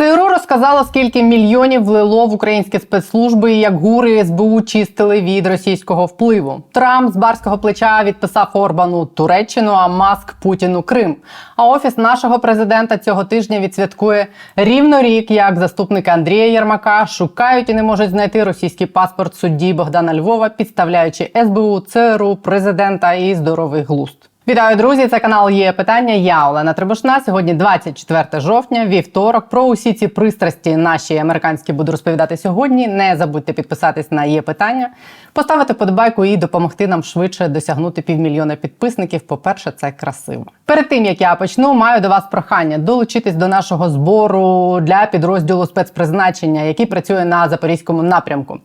ЦРУ розказало, скільки мільйонів влило в українські спецслужби, як гури СБУ чистили від російського впливу. Трамп з барського плеча відписав Орбану Туреччину, а Маск Путіну Крим. А офіс нашого президента цього тижня відсвяткує рівно рік, як заступники Андрія Єрмака шукають і не можуть знайти російський паспорт судді Богдана Львова, підставляючи СБУ, ЦРУ, президента і здоровий глузд. Вітаю, друзі! Це канал є питання. Я Олена Трибушна. Сьогодні 24 жовтня, вівторок. Про усі ці пристрасті наші американські буду розповідати сьогодні. Не забудьте підписатись на є питання, поставити подобайку і допомогти нам швидше досягнути півмільйона підписників. По-перше, це красиво. Перед тим як я почну, маю до вас прохання долучитись до нашого збору для підрозділу спецпризначення, який працює на запорізькому напрямку.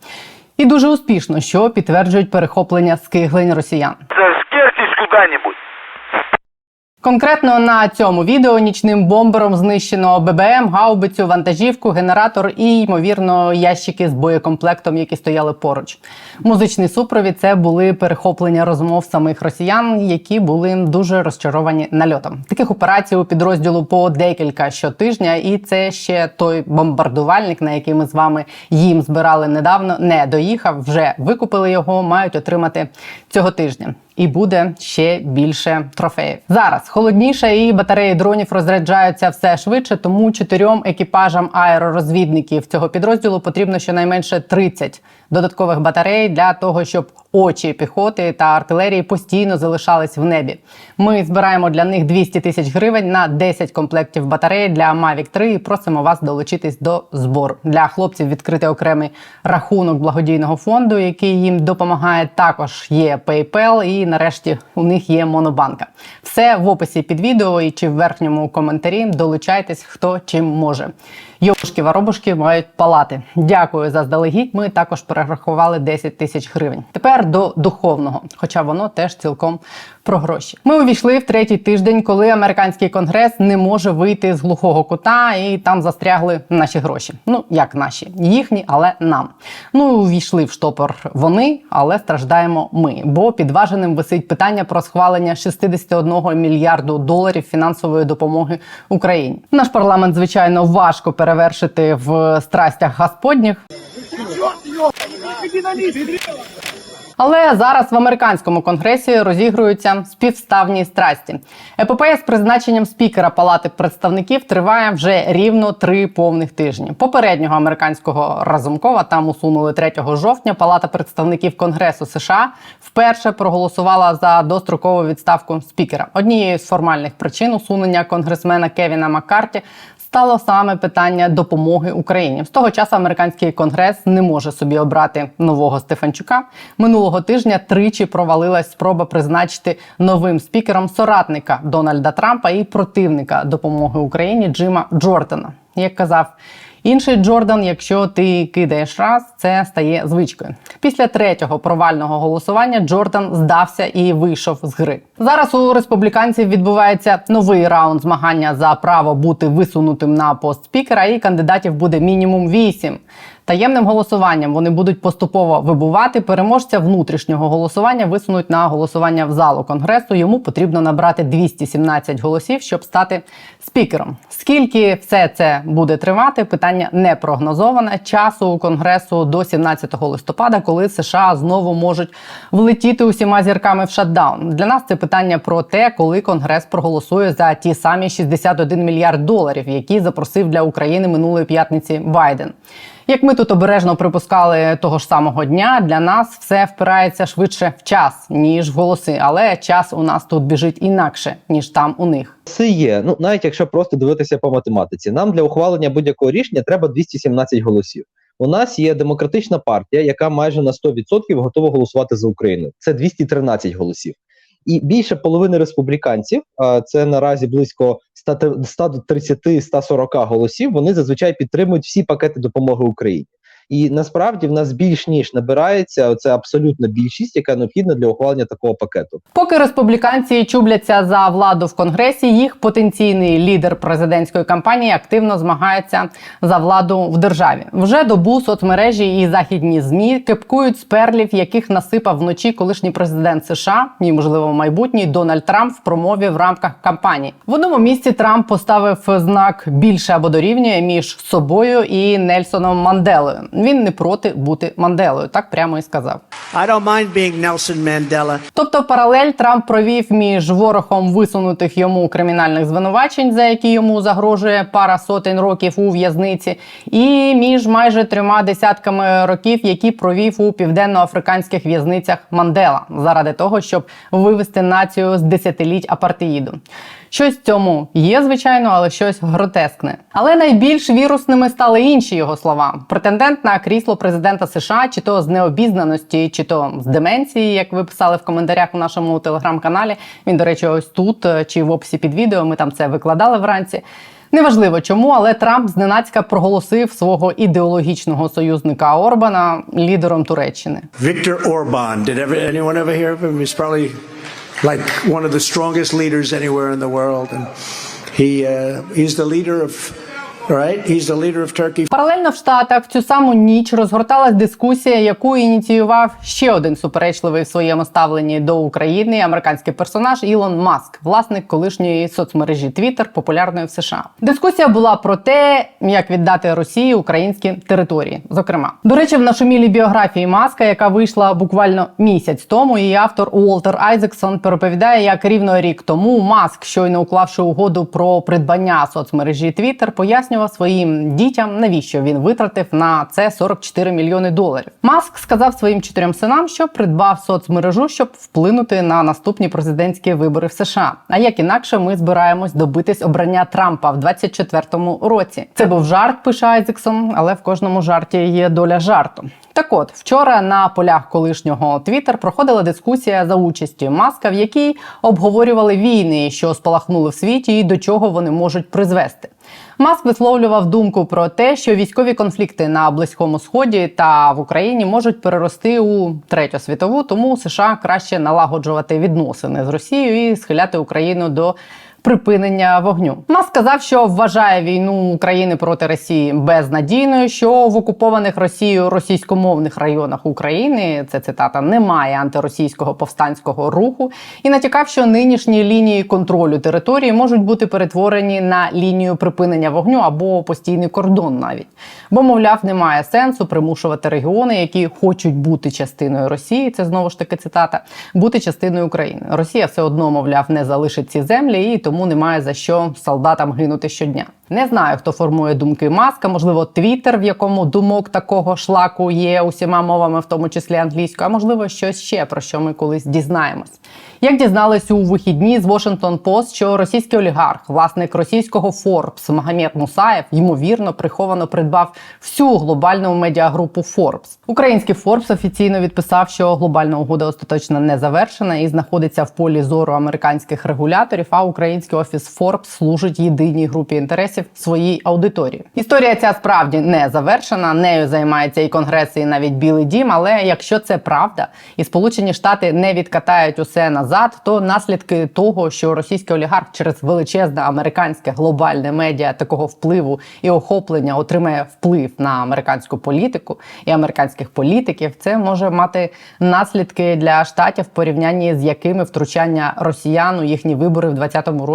І дуже успішно, що підтверджують перехоплення скиглень росіян. Зашкертесь куда-нибудь. Конкретно на цьому відео нічним бомбером знищено ББМ, гаубицю, вантажівку, генератор і, ймовірно, ящики з боєкомплектом, які стояли поруч. Музичний супровід це були перехоплення розмов самих росіян, які були дуже розчаровані нальотом. Таких операцій у підрозділу по декілька щотижня, і це ще той бомбардувальник, на який ми з вами їм збирали недавно, не доїхав. Вже викупили його, мають отримати цього тижня. І буде ще більше трофеїв. Зараз холодніше і батареї дронів розряджаються все швидше. Тому чотирьом екіпажам аеророзвідників цього підрозділу потрібно щонайменше 30 додаткових батарей для того, щоб очі піхоти та артилерії постійно залишались в небі. Ми збираємо для них 200 тисяч гривень на 10 комплектів батарей для Mavic 3 і просимо вас долучитись до збору. Для хлопців відкрити окремий рахунок благодійного фонду, який їм допомагає. Також є PayPal і нарешті у них є монобанка. Все в описі під відео і чи в верхньому коментарі. Долучайтесь, хто чим може. Йошки воробушки мають палати. Дякую заздалегідь. Ми також перерахували 10 тисяч гривень. Тепер до духовного, хоча воно теж цілком про гроші. Ми увійшли в третій тиждень, коли американський конгрес не може вийти з глухого кута, і там застрягли наші гроші. Ну як наші, їхні, але нам. Ну увійшли в штопор вони, але страждаємо ми. Бо підваженим висить питання про схвалення 61 мільярду доларів фінансової допомоги Україні. Наш парламент, звичайно, важко перевершити в страстях господніх. Але зараз в американському конгресі розігруються співставні страсті. Епопея з призначенням спікера Палати представників триває вже рівно три повних тижні. Попереднього американського разумкова там усунули 3 жовтня. Палата представників Конгресу США вперше проголосувала за дострокову відставку спікера. Однією з формальних причин усунення конгресмена Кевіна Маккарті стало саме питання допомоги Україні. З того часу американський конгрес не може собі обрати нового Стефанчука. Минулого тижня тричі провалилась спроба призначити новим спікером соратника Дональда Трампа і противника допомоги Україні Джима Джордана. Як казав Інший Джордан, якщо ти кидаєш раз, це стає звичкою. Після третього провального голосування Джордан здався і вийшов з гри. Зараз у республіканців відбувається новий раунд змагання за право бути висунутим на пост спікера, і кандидатів буде мінімум вісім. Таємним голосуванням вони будуть поступово вибувати. Переможця внутрішнього голосування висунуть на голосування в залу конгресу. Йому потрібно набрати 217 голосів, щоб стати спікером. Скільки все це буде тривати? Питання не прогнозоване. Часу у конгресу до 17 листопада, коли США знову можуть влетіти усіма зірками в шатдаун. Для нас це питання про те, коли конгрес проголосує за ті самі 61 мільярд доларів, які запросив для України минулої п'ятниці Байден. Як ми тут обережно припускали того ж самого дня, для нас все впирається швидше в час, ніж в голоси. Але час у нас тут біжить інакше, ніж там у них. Це є. Ну навіть якщо просто дивитися по математиці, нам для ухвалення будь-якого рішення треба 217 голосів. У нас є демократична партія, яка майже на 100% готова голосувати за Україну. Це 213 голосів. І більше половини республіканців, це наразі близько 130-140 голосів. Вони зазвичай підтримують всі пакети допомоги Україні. І насправді в нас більш ніж набирається оця абсолютна більшість, яка необхідна для ухвалення такого пакету. Поки республіканці чубляться за владу в конгресі, їх потенційний лідер президентської кампанії активно змагається за владу в державі. Вже добу соцмережі і західні змі кепкують з перлів, яких насипав вночі колишній президент США і, можливо, майбутній Дональд Трамп в промові в рамках кампанії. В одному місці Трамп поставив знак більше або дорівнює між собою і Нельсоном Манделою. Він не проти бути Манделою, так прямо і сказав. I don't mind being Nelson Mandela. Тобто паралель Трамп провів між ворохом висунутих йому кримінальних звинувачень, за які йому загрожує пара сотень років у в'язниці, і між майже трьома десятками років, які провів у південноафриканських в'язницях Мандела, заради того, щоб вивести націю з десятиліть апартеїду. Щось цьому є, звичайно, але щось гротескне. Але найбільш вірусними стали інші його слова. Претендент на крісло президента США, чи то з необізнаності, чи то з деменції, як ви писали в коментарях у нашому телеграм-каналі. Він, до речі, ось тут е, чи в описі під відео. Ми там це викладали вранці. Неважливо чому, але Трамп зненацька проголосив свого ідеологічного союзника Орбана лідером Туреччини. Of him? He's probably like one of the strongest leaders anywhere in the world. And he, uh, he's the leader of, right? He's the leader of Turkey. Паралельно в Штатах в цю саму ніч розгорталась дискусія, яку ініціював ще один суперечливий в своєму ставленні до України американський персонаж Ілон Маск, власник колишньої соцмережі Twitter, популярної в США. Дискусія була про те, як віддати Росії українські території. Зокрема, до речі, в нашумілій біографії Маска, яка вийшла буквально місяць тому, її автор Уолтер Айзексон переповідає, як рівно рік тому Маск, щойно уклавши угоду про придбання соцмережі Twitter, пояснював своїм дітям, навіщо він витратив на це 44 мільйони доларів. Маск сказав своїм чотирьом синам, що придбав соцмережу, щоб вплинути на наступні президентські вибори в США. А як інакше, ми збираємось добитись обрання Трампа в 24-му році. Це був жарт, пише Айзексон, але в кожному жарті є доля жарту. Так от, вчора на полях колишнього Твіттер проходила дискусія за участю Маска, в якій обговорювали війни, що спалахнули в світі, і до чого вони можуть призвести. Маск висловлював думку про те, що військові конфлікти на Близькому Сході та в Україні можуть перерости у третю світову, тому США краще налагоджувати відносини з Росією і схиляти Україну до припинення вогню. Маск сказав, що вважає війну України проти Росії безнадійною, що в окупованих Росією російськомовних районах України це цитата немає антиросійського повстанського руху, і натякав, що нинішні лінії контролю території можуть бути перетворені на лінію припинення вогню або постійний кордон, навіть бо, мовляв, немає сенсу примушувати регіони, які хочуть бути частиною Росії. Це знову ж таки цитата, бути частиною України. Росія все одно, мовляв, не залишить ці землі, і тому немає за що солдатам гинути щодня. Не знаю, хто формує думки маска. Можливо, Твіттер, в якому думок такого шлаку є усіма мовами, в тому числі англійською, а можливо, щось ще про що ми колись дізнаємось. Як дізнались у вихідні з Washington Post, що російський олігарх, власник російського Forbes Магомед Мусаєв, ймовірно, приховано придбав всю глобальну медіагрупу Forbes. Український Forbes офіційно відписав, що глобальна угода остаточно не завершена і знаходиться в полі зору американських регуляторів. А український офіс Forbes служить єдиній групі інтересів своїй аудиторії. Історія ця справді не завершена. Нею займається і конгрес, і навіть Білий Дім. Але якщо це правда, і Сполучені Штати не відкатають усе назад, то наслідки того, що російський олігарх через величезне американське глобальне медіа такого впливу і охоплення отримає вплив на американську політику і американських політиків, це може мати наслідки для штатів в порівнянні з якими втручання росіян у їхні вибори в 2020 році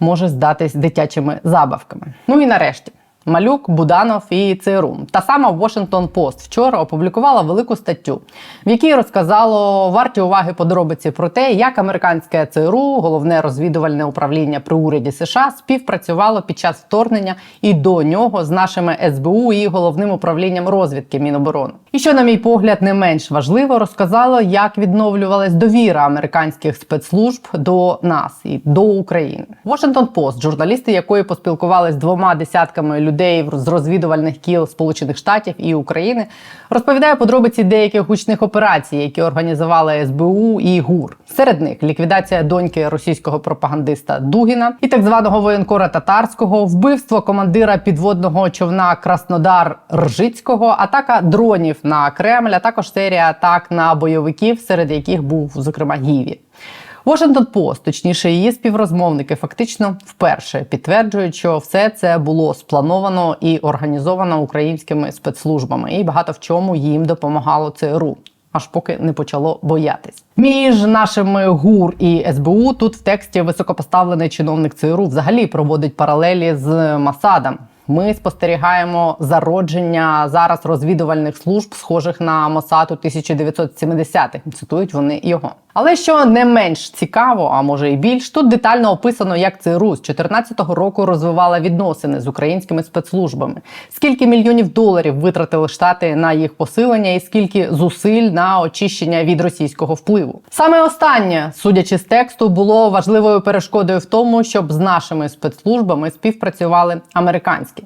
може здатись дитячими забавками. Ну і нарешті. Малюк, Буданов і ЦРУ. Та сама Washington Post вчора опублікувала велику статтю, в якій розказало варті уваги подробиці про те, як американське ЦРУ, головне розвідувальне управління при уряді США, співпрацювало під час вторгнення і до нього з нашими СБУ і головним управлінням розвідки Міноборони. І що, на мій погляд, не менш важливо, розказало, як відновлювалась довіра американських спецслужб до нас і до України. Washington Post, журналісти якої поспілкувалися з двома десятками людей людей з розвідувальних кіл Сполучених Штатів і України, розповідає подробиці деяких гучних операцій, які організували СБУ і ГУР. Серед них ліквідація доньки російського пропагандиста Дугіна і так званого воєнкора татарського, вбивство командира підводного човна Краснодар Ржицького, атака дронів на Кремль, а також серія атак на бойовиків, серед яких був зокрема Гіві. Washington Post, точніше, її співрозмовники, фактично вперше підтверджують, що все це було сплановано і організовано українськими спецслужбами, і багато в чому їм допомагало ЦРУ. Аж поки не почало боятись. Між нашими ГУР і СБУ тут в тексті високопоставлений чиновник ЦРУ взагалі проводить паралелі з Масадом. Ми спостерігаємо зародження зараз розвідувальних служб, схожих на Мосад у 1970-х. Цитують вони його. Але що не менш цікаво, а може і більш, тут детально описано, як ЦРУ з 2014 року розвивала відносини з українськими спецслужбами, скільки мільйонів доларів витратили штати на їх посилення, і скільки зусиль на очищення від російського впливу. Саме останнє, судячи з тексту, було важливою перешкодою в тому, щоб з нашими спецслужбами співпрацювали американські.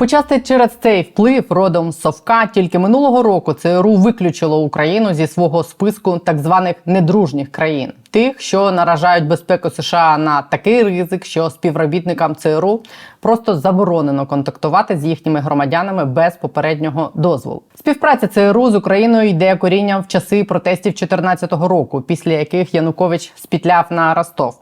Почасти через цей вплив родом Совка тільки минулого року ЦРУ виключило Україну зі свого списку так званих недружніх країн, тих, що наражають безпеку США на такий ризик, що співробітникам ЦРУ просто заборонено контактувати з їхніми громадянами без попереднього дозволу. Співпраця ЦРУ з Україною йде корінням в часи протестів 2014 року, після яких Янукович спітляв на Ростов.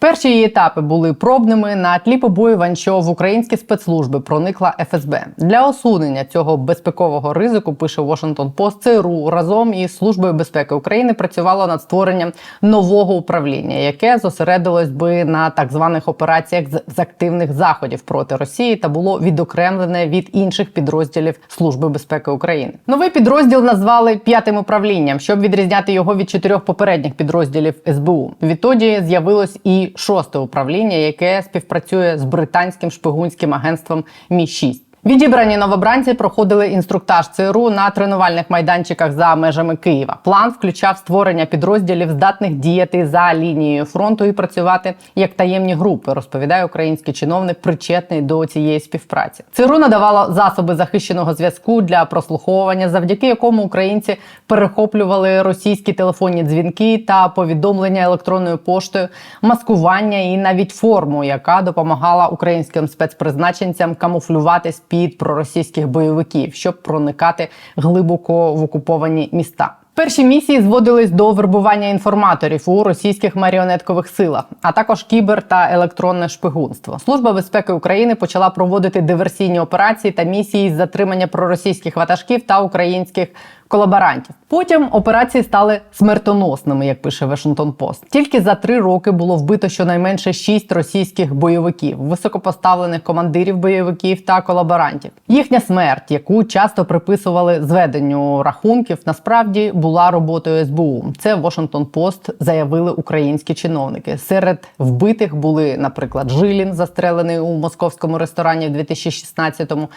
Перші її етапи були пробними на тлі побоювань, що в українські спецслужби проникла ФСБ. Для усунення цього безпекового ризику пише Washington Post, ЦРУ разом із службою безпеки України працювало над створенням нового управління, яке зосередилось би на так званих операціях з- активних заходів проти Росії та було відокремлене від інших підрозділів Служби безпеки України. Новий підрозділ назвали п'ятим управлінням, щоб відрізняти його від чотирьох попередніх підрозділів СБУ. Відтоді з'явилось і шосте управління, яке співпрацює з британським шпигунським агентством Мі 6 Відібрані новобранці проходили інструктаж ЦРУ на тренувальних майданчиках за межами Києва. План включав створення підрозділів, здатних діяти за лінією фронту і працювати як таємні групи. Розповідає український чиновник, причетний до цієї співпраці. ЦРУ надавало засоби захищеного зв'язку для прослуховування, завдяки якому українці перехоплювали російські телефонні дзвінки та повідомлення електронною поштою, маскування і навіть форму, яка допомагала українським спецпризначенцям камуфлюватись під проросійських бойовиків, щоб проникати глибоко в окуповані міста. Перші місії зводились до вербування інформаторів у російських маріонеткових силах, а також кібер та електронне шпигунство. Служба безпеки України почала проводити диверсійні операції та місії з затримання проросійських ватажків та українських колаборантів. Потім операції стали смертоносними, як пише Washington Post. Тільки за три роки було вбито щонайменше шість російських бойовиків, високопоставлених командирів бойовиків та колаборантів. Їхня смерть, яку часто приписували зведенню рахунків, насправді була роботою СБУ. Це Washington Post заявили українські чиновники. Серед вбитих були, наприклад, Жилін, застрелений у московському ресторані в 2016-му,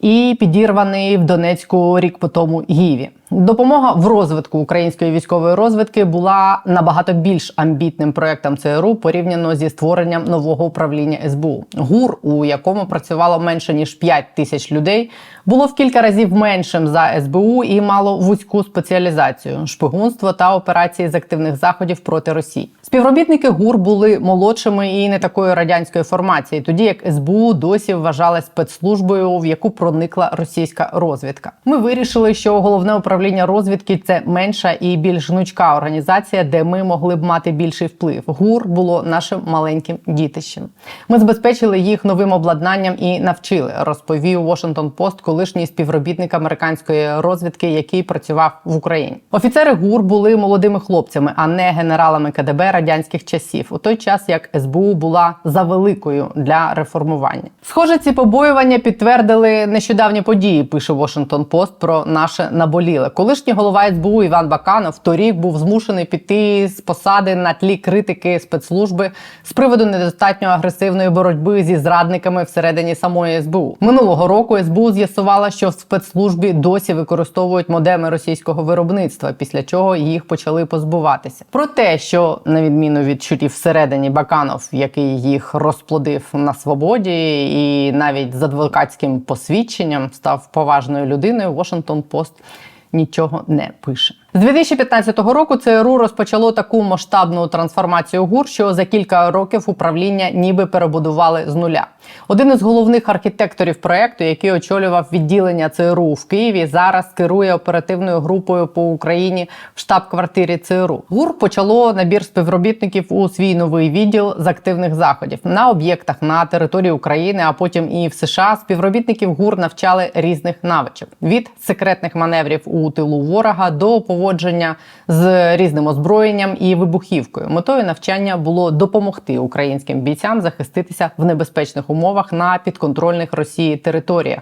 і підірваний в Донецьку рік по тому Гіві. Допомога в розвитку української військової розвідки була набагато більш амбітним проектом ЦРУ порівняно зі створенням нового управління СБУ. ГУР, у якому працювало менше ніж 5 тисяч людей, було в кілька разів меншим за СБУ і мало вузьку спеціалізацію шпигунство та операції з активних заходів проти Росії. Співробітники ГУР були молодшими і не такої радянської формації, тоді як СБУ досі вважали спецслужбою, в яку проникла російська розвідка. Ми вирішили, що головне управління розвідки це менша і більш гнучка організація, де ми могли б мати більший вплив. ГУР було нашим маленьким дітищем. Ми забезпечили їх новим обладнанням і навчили, розповів Washington Post, колишній співробітник американської розвідки, який працював в Україні. Офіцери ГУР були молодими хлопцями, а не генералами КДБ радянських часів, у той час як СБУ була завеликою для реформування. Схоже, ці побоювання підтвердили нещодавні події. Пише Washington Post про наше наболіле розповіли, колишній голова СБУ Іван Баканов торік був змушений піти з посади на тлі критики спецслужби з приводу недостатньо агресивної боротьби зі зрадниками всередині самої СБУ. Минулого року СБУ з'ясувала, що в спецслужбі досі використовують модеми російського виробництва, після чого їх почали позбуватися. Про те, що на відміну від чутів всередині Баканов, який їх розплодив на свободі, і навіть з адвокатським посвідченням став поважною людиною. Washington Post нічого не пише. З 2015 року ЦРУ розпочало таку масштабну трансформацію ГУР, що за кілька років управління ніби перебудували з нуля. Один із головних архітекторів проекту, який очолював відділення ЦРУ в Києві, зараз керує оперативною групою по Україні в штаб-квартирі ЦРУ. ГУР почало набір співробітників у свій новий відділ з активних заходів на об'єктах на території України, а потім і в США. Співробітників ГУР навчали різних навичок від секретних маневрів у тилу ворога до поводження з різним озброєнням і вибухівкою. Метою навчання було допомогти українським бійцям захиститися в небезпечних умовах на підконтрольних Росії територіях.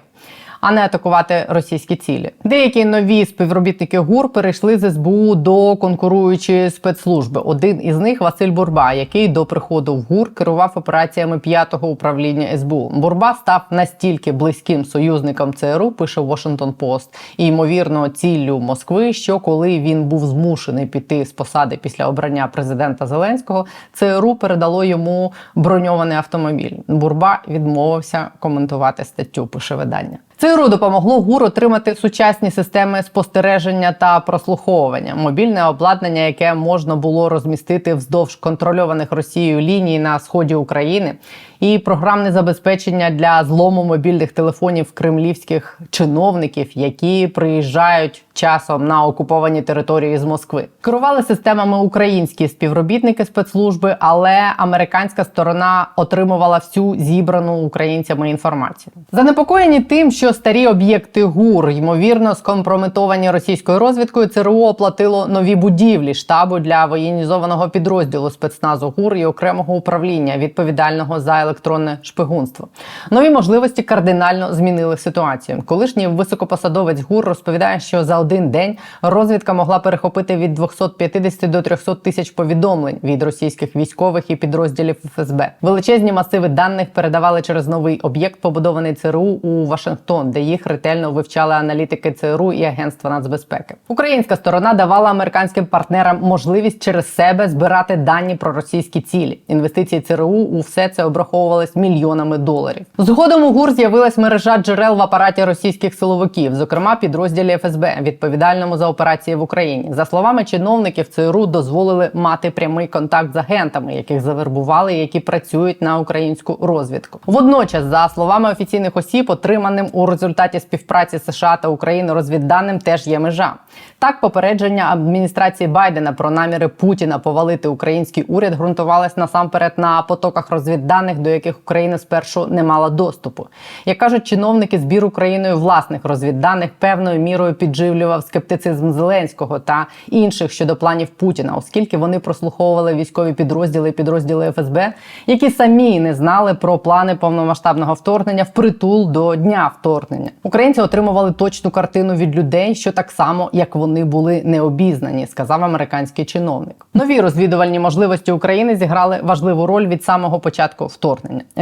А не атакувати російські цілі. Деякі нові співробітники ГУР перейшли з СБУ до конкуруючої спецслужби. Один із них Василь Бурба, який до приходу в ГУР керував операціями п'ятого управління СБУ. Бурба став настільки близьким союзником ЦРУ, пише Washington Post, і ймовірно ціллю Москви, що коли він був змушений піти з посади після обрання президента Зеленського, ЦРУ передало йому броньований автомобіль. Бурба відмовився коментувати статтю. Пише видання. ЦРУ допомогло ГУР отримати сучасні системи спостереження та прослуховування, мобільне обладнання, яке можна було розмістити вздовж контрольованих Росією ліній на сході України, і програмне забезпечення для злому мобільних телефонів кремлівських чиновників, які приїжджають часом на окуповані території з Москви. Керували системами українські співробітники спецслужби, але американська сторона отримувала всю зібрану українцями інформацію. Занепокоєні тим, що старі об'єкти ГУР ймовірно скомпрометовані російською розвідкою. ЦРУ оплатило нові будівлі штабу для воєнізованого підрозділу спецназу ГУР і окремого управління відповідального за електронне шпигунство. Нові можливості кардинально змінили ситуацію. Колишній високопосадовець ГУР розповідає, що за один день розвідка могла перехопити від 250 до 300 тисяч повідомлень від російських військових і підрозділів ФСБ. Величезні масиви даних передавали через новий об'єкт, побудований ЦРУ у Вашингтон, де їх ретельно вивчали аналітики ЦРУ і Агентства нацбезпеки. Українська сторона давала американським партнерам можливість через себе збирати дані про російські цілі. Інвестиції ЦРУ у все це обраховувались мільйонами доларів. Згодом у ГУР з'явилась мережа джерел в апараті російських силовиків, зокрема підрозділі ФСБ, відповідальному за операції в Україні. За словами чиновників, ЦРУ дозволили мати прямий контакт з агентами, яких завербували, і які працюють на українську розвідку. Водночас, за словами офіційних осіб, отриманим у результаті співпраці США та України розвідданим теж є межа. Так, попередження адміністрації Байдена про наміри Путіна повалити український уряд ґрунтувалось насамперед на потоках розвідданих, до яких Україна спершу не мала доступу. Як кажуть чиновники, збір Україною власних розвідданих певною мірою підживлював скептицизм Зеленського та інших щодо планів Путіна, оскільки вони прослуховували військові підрозділи і підрозділи ФСБ, які самі не знали про плани повномасштабного вторгнення впритул до дня вторгнення. Українці отримували точну картину від людей, що так само як вони були необізнані, сказав американський чиновник. Нові розвідувальні можливості України зіграли важливу роль від самого початку вторгнення.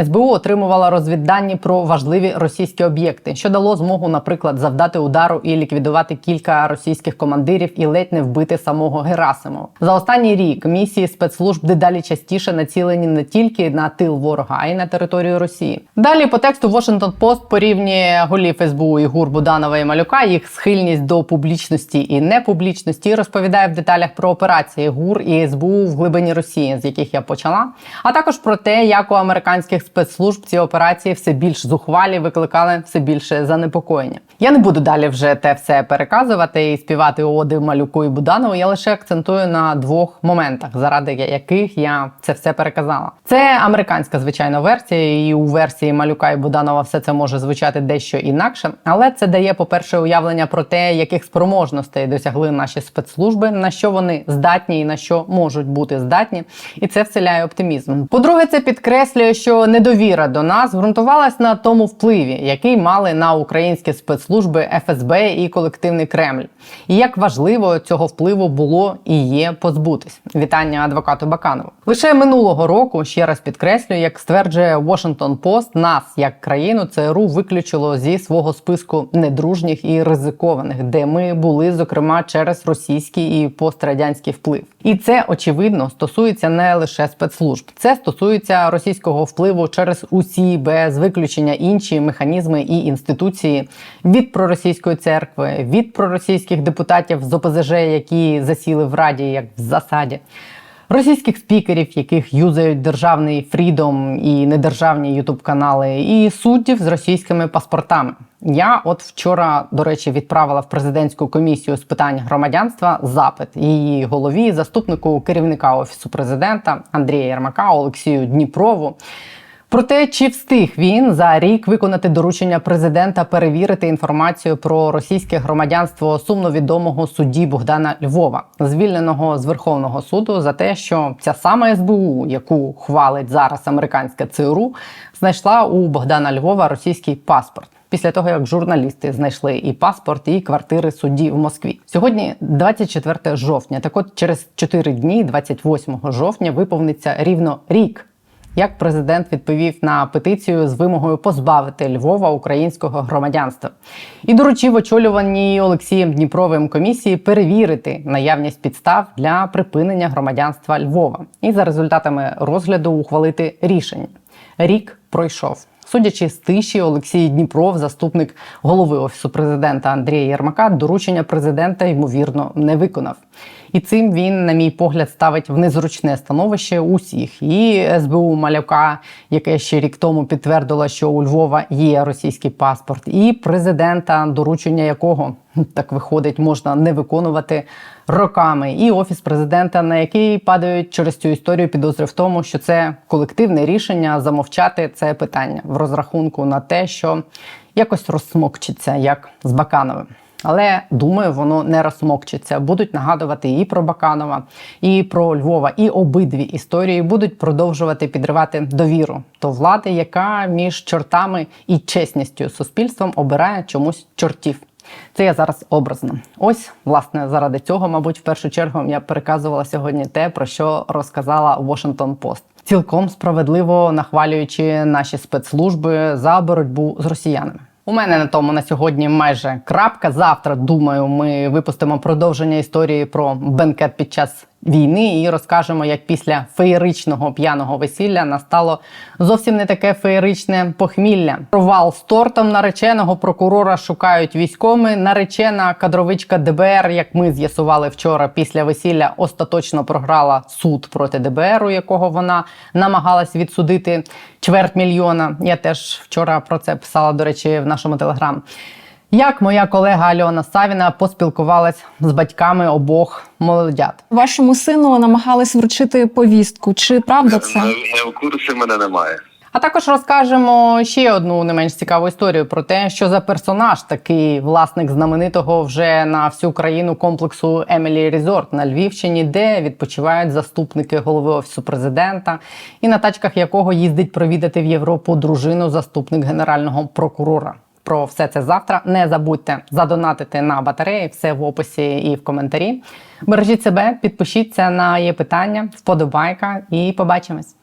СБУ отримувала розвіддані про важливі російські об'єкти, що дало змогу, наприклад, завдати удару і ліквідувати кілька російських командирів і ледь не вбити самого Герасимова. За останній рік місії спецслужб дедалі частіше націлені не тільки на тил ворога, а й на територію Росії. Далі по тексту Washington Post порівнює голів СБУ і ГУР Буданова і Малюка, їх схильність до публічності і непублічності, розповідає в деталях про операції ГУР і СБУ в глибині Росії, з яких я почала, а також про те, як у американських спецслужб ці операції все більш зухвалі викликали все більше занепокоєння. Я не буду далі вже те все переказувати і співати оди Малюку і Буданову. Я лише акцентую на двох моментах, заради яких я це все переказала. Це американська звичайна версія, і у версії Малюка і Буданова все це може звучати дещо інакше, але це дає, по-перше, уявлення про те, яких спроможностей досягли наші спецслужби, на що вони здатні і на що можуть бути здатні, і це вселяє оптимізм. По-друге, це підкреслює, що недовіра до нас ґрунтувалась на тому впливі, який мали на українські спецслужби ФСБ і колективний Кремль, і як важливо цього впливу було і є позбутись. Вітання адвокату Баканову. Лише минулого року ще раз підкреслюю, як стверджує Washington Post, нас як країну ЦРУ виключило зі свого списку недружніх і ризикованих, де ми були зокрема через російський і пострадянський вплив. І це очевидно стосується не лише спецслужб, це стосується російського впливу через усі без виключення інші механізми і інституції від проросійської церкви, від проросійських депутатів з ОПЗЖ, які засіли в раді як в засаді. Російських спікерів, яких юзають державний фрідом і недержавні ютуб канали, і суддів з російськими паспортами. Я от вчора, до речі, відправила в президентську комісію з питань громадянства запит її голові, заступнику керівника офісу президента Андрія Єрмака Олексію Дніпрову. Про те, чи встиг він за рік виконати доручення президента перевірити інформацію про російське громадянство сумно відомого судді Богдана Львова, звільненого з Верховного суду за те, що ця сама СБУ, яку хвалить зараз американське ЦРУ, знайшла у Богдана Львова російський паспорт. Після того, як журналісти знайшли і паспорт, і квартири судді в Москві. Сьогодні 24 жовтня. Так от через 4 дні, 28 жовтня, виповниться рівно рік як президент відповів на петицію з вимогою позбавити Львова українського громадянства і доручив очолюваній Олексієм Дніпровим комісії перевірити наявність підстав для припинення громадянства Львова і за результатами розгляду ухвалити рішення. Рік пройшов. Судячи з тиші, Олексій Дніпров, заступник голови офісу президента Андрія Єрмака, доручення президента ймовірно не виконав. І цим він, на мій погляд, ставить в незручне становище усіх. І СБУ Малюка, яке ще рік тому підтвердило, що у Львова є російський паспорт, і президента, доручення якого так виходить, можна не виконувати роками. І офіс президента, на який падають через цю історію підозри в тому, що це колективне рішення замовчати це питання в розрахунку на те, що якось розсмокчиться, як з Бакановим. Але думаю, воно не розсмокчиться. Будуть нагадувати і про Баканова, і про Львова, і обидві історії будуть продовжувати підривати довіру до влади, яка між чортами і чесністю суспільством обирає чомусь чортів. Це я зараз образно. Ось, власне, заради цього, мабуть, в першу чергу я переказувала сьогодні те, про що розказала Washington Post. Цілком справедливо нахвалюючи наші спецслужби за боротьбу з росіянами. У мене на тому на сьогодні майже крапка. Завтра думаю, ми випустимо продовження історії про бенкет під час війни і розкажемо, як після феєричного п'яного весілля настало зовсім не таке феєричне похмілля. Провал з тортом нареченого прокурора шукають військовими. Наречена кадровичка ДБР, як ми з'ясували вчора, після весілля остаточно програла суд проти ДБР, у якого вона намагалась відсудити чверть мільйона. Я теж вчора про це писала, до речі, в нашому телеграм. Як моя колега Альона Савіна поспілкувалась з батьками обох молодят. Вашому сину намагались вручити повістку. Чи правда це? Не, не в курсі мене немає. А також розкажемо ще одну не менш цікаву історію про те, що за персонаж такий власник знаменитого вже на всю країну комплексу Емілі Резорт на Львівщині, де відпочивають заступники голови офісу президента, і на тачках якого їздить провідати в Європу дружину заступник генерального прокурора. Про все це завтра. Не забудьте задонатити на батареї, все в описі і в коментарі. Бережіть себе, підпишіться на є питання, вподобайка і побачимось.